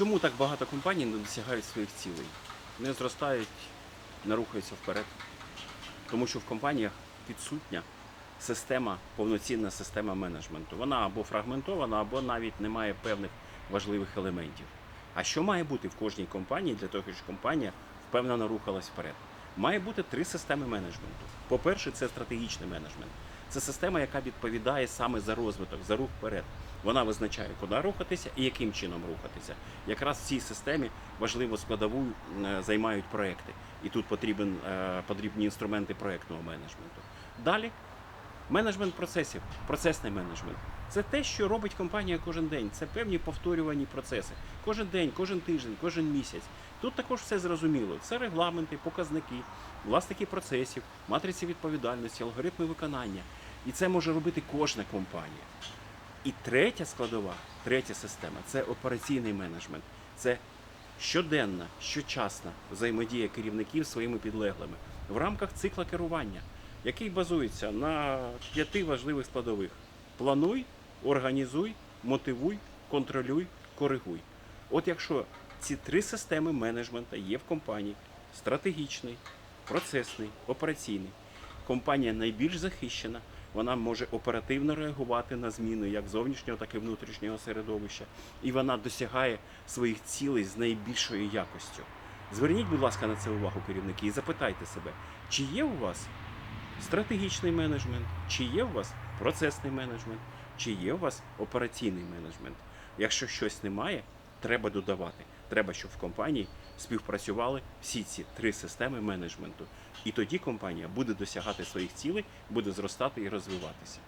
Чому так багато компаній не досягають своїх цілей? Не зростають, не рухаються вперед. Тому що в компаніях відсутня система, повноцінна система менеджменту. Вона або фрагментована, або навіть не має певних важливих елементів. А що має бути в кожній компанії для того, щоб компанія впевнено рухалась вперед? Має бути три системи менеджменту. По-перше, це стратегічний менеджмент. Це система, яка відповідає саме за розвиток, за рух вперед. Вона визначає, куди рухатися і яким чином рухатися. Якраз в цій системі важливу складову е, займають проекти. І тут потрібен, е, потрібні інструменти проектного менеджменту. Далі менеджмент процесів, процесний менеджмент. Це те, що робить компанія кожен день. Це певні повторювані процеси. Кожен день, кожен тиждень, кожен місяць. Тут також все зрозуміло. Це регламенти, показники, власники процесів, матриці відповідальності, алгоритми виконання. І це може робити кожна компанія. І третя складова, третя система це операційний менеджмент. Це щоденна, щочасна взаємодія керівників своїми підлеглими в рамках цикла керування, який базується на п'яти важливих складових: плануй, організуй, мотивуй, контролюй, коригуй. От якщо ці три системи менеджменту є в компанії стратегічний, процесний, операційний, компанія найбільш захищена, вона може оперативно реагувати на зміни як зовнішнього, так і внутрішнього середовища, і вона досягає своїх цілей з найбільшою якостю. Зверніть, будь ласка, на це увагу, керівники, і запитайте себе, чи є у вас стратегічний менеджмент, чи є у вас процесний менеджмент, чи є у вас операційний менеджмент. Якщо щось немає, треба додавати. Треба, щоб в компанії співпрацювали всі ці три системи менеджменту. І тоді компанія буде досягати своїх цілей, буде зростати і розвиватися.